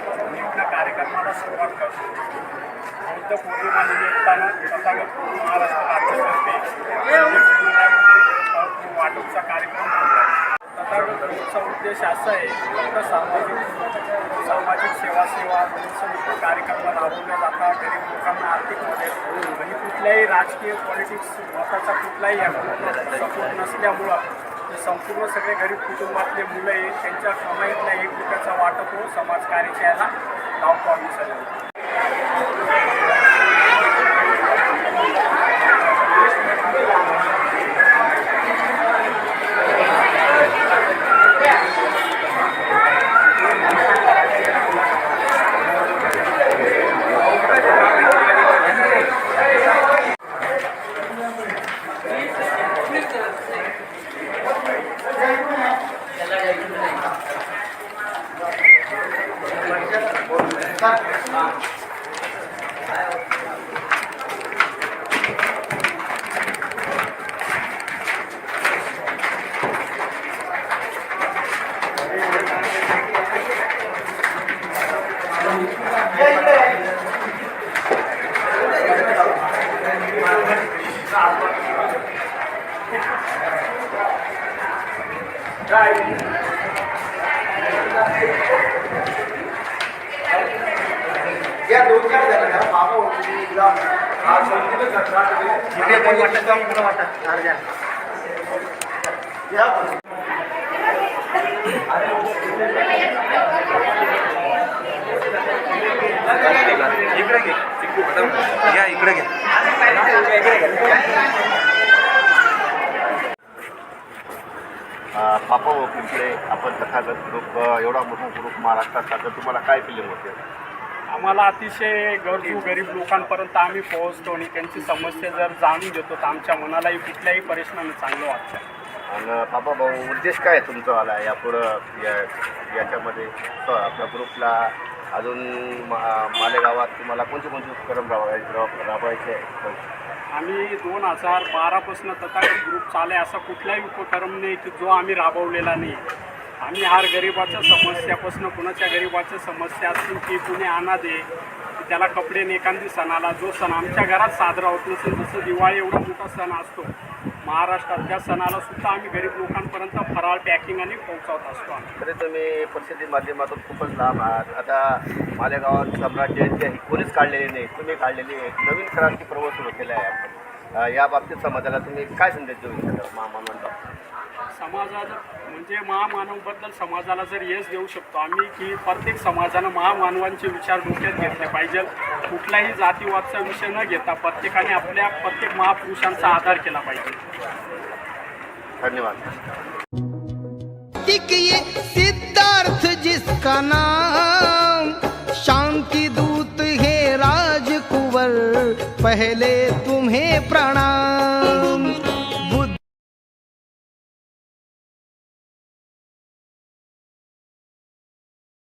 कार्यक्रमाला सुरुवात करतो बुद्ध पौर्णिमा निमित्तानं तथागत महाराष्ट्र राज्यतर्फे वाटपचा कार्यक्रम ठेवला आहे. तथागत उद्देश असा आहे फक्त सामाजिक सामाजिक सेवा सेवा जनसमुख कार्यक्रम राबवल्या जातात. गरीब लोकांना आर्थिक मदत आणि कुठल्याही राजकीय पॉलिटिक्स मताचा कुठलाही सपोर्ट नसल्यामुळं संपूर्ण सगळे गरीब कुटुंबातले मुलं आहे त्यांच्या कमाईतल्या एक रुपयाचा वाटप हो समाज कार्याच्या याला लावतो आम्ही सगळं Right. या दोन चार जणांना मामा आज संपूर्ण जत्रा या इकडे घे. घ्या इकडे पापा व पिंपळे आपण तथागत ग्रुप एवढा मोठा ग्रुप महाराष्ट्रात तर तुम्हाला काय फिलिंग होते? आम्हाला अतिशय गरजू गरीब लोकांपर्यंत आम्ही पोहोचतो आणि त्यांची समस्या जर जाणून घेतो तर आमच्या मनालाही कुठल्याही परेशानी चांगलं वाटतं. आणि पापा भाऊ उद्देश काय आहे तुमचा आला यापुढं या याच्यामध्ये स- आपल्या ग्रुपला अजून मा- मालेगावात तुम्हाला कोणते कोणते उपक्रम राबवायचे राब- राबवायचे आहे? आम्ही दोन हजार बारापासून तथागत ग्रुप चाले असा कुठलाही उपक्रम नाही की जो आम्ही राबवलेला नाही. आम्ही हार गरिबाच्या समस्यापासून कुणाच्या गरिबाच्या समस्या असतील की कुणी आणा दे त्याला कपडे नाही एखादी सणाला जो सण आमच्या घरात साजरा होत नसेल जसं दिवाळी एवढा मोठा सण असतो. महाराष्ट्रात त्या सणाला सुद्धा आम्ही गरीब लोकांपर्यंत फराळ पॅकिंग आणि पोहोचवत असतो आम्ही. तरी तुम्ही परिस्थिती माध्यमातून खूपच लांब आहात. आता मालेगावात सम्राट जयंती आहे कोणीच काढलेली नाही तुम्ही काढलेली आहे नवीन क्रांती प्रवास सुरू केलं आहे. आपण या बाबतीत समाजाला तुम्ही काय संदेश देऊ इच्छिता? महामानव समाजाला म्हणजे महामानवबद्दल समाजाला जर यश देऊ शकतो आम्ही की प्रत्येक समाजानं महामानवांचे विचार डोक्यात घेतले पाहिजे. कुठल्याही जातीवादचा विषय न घेता प्रत्येकाने आपल्या प्रत्येक महापुरुषांचा आधार केला पाहिजे. धन्यवाद. सिद्धार्थ जिसका नाम शांति दूत है राजकुंवर पहले तुम्हें प्रणाम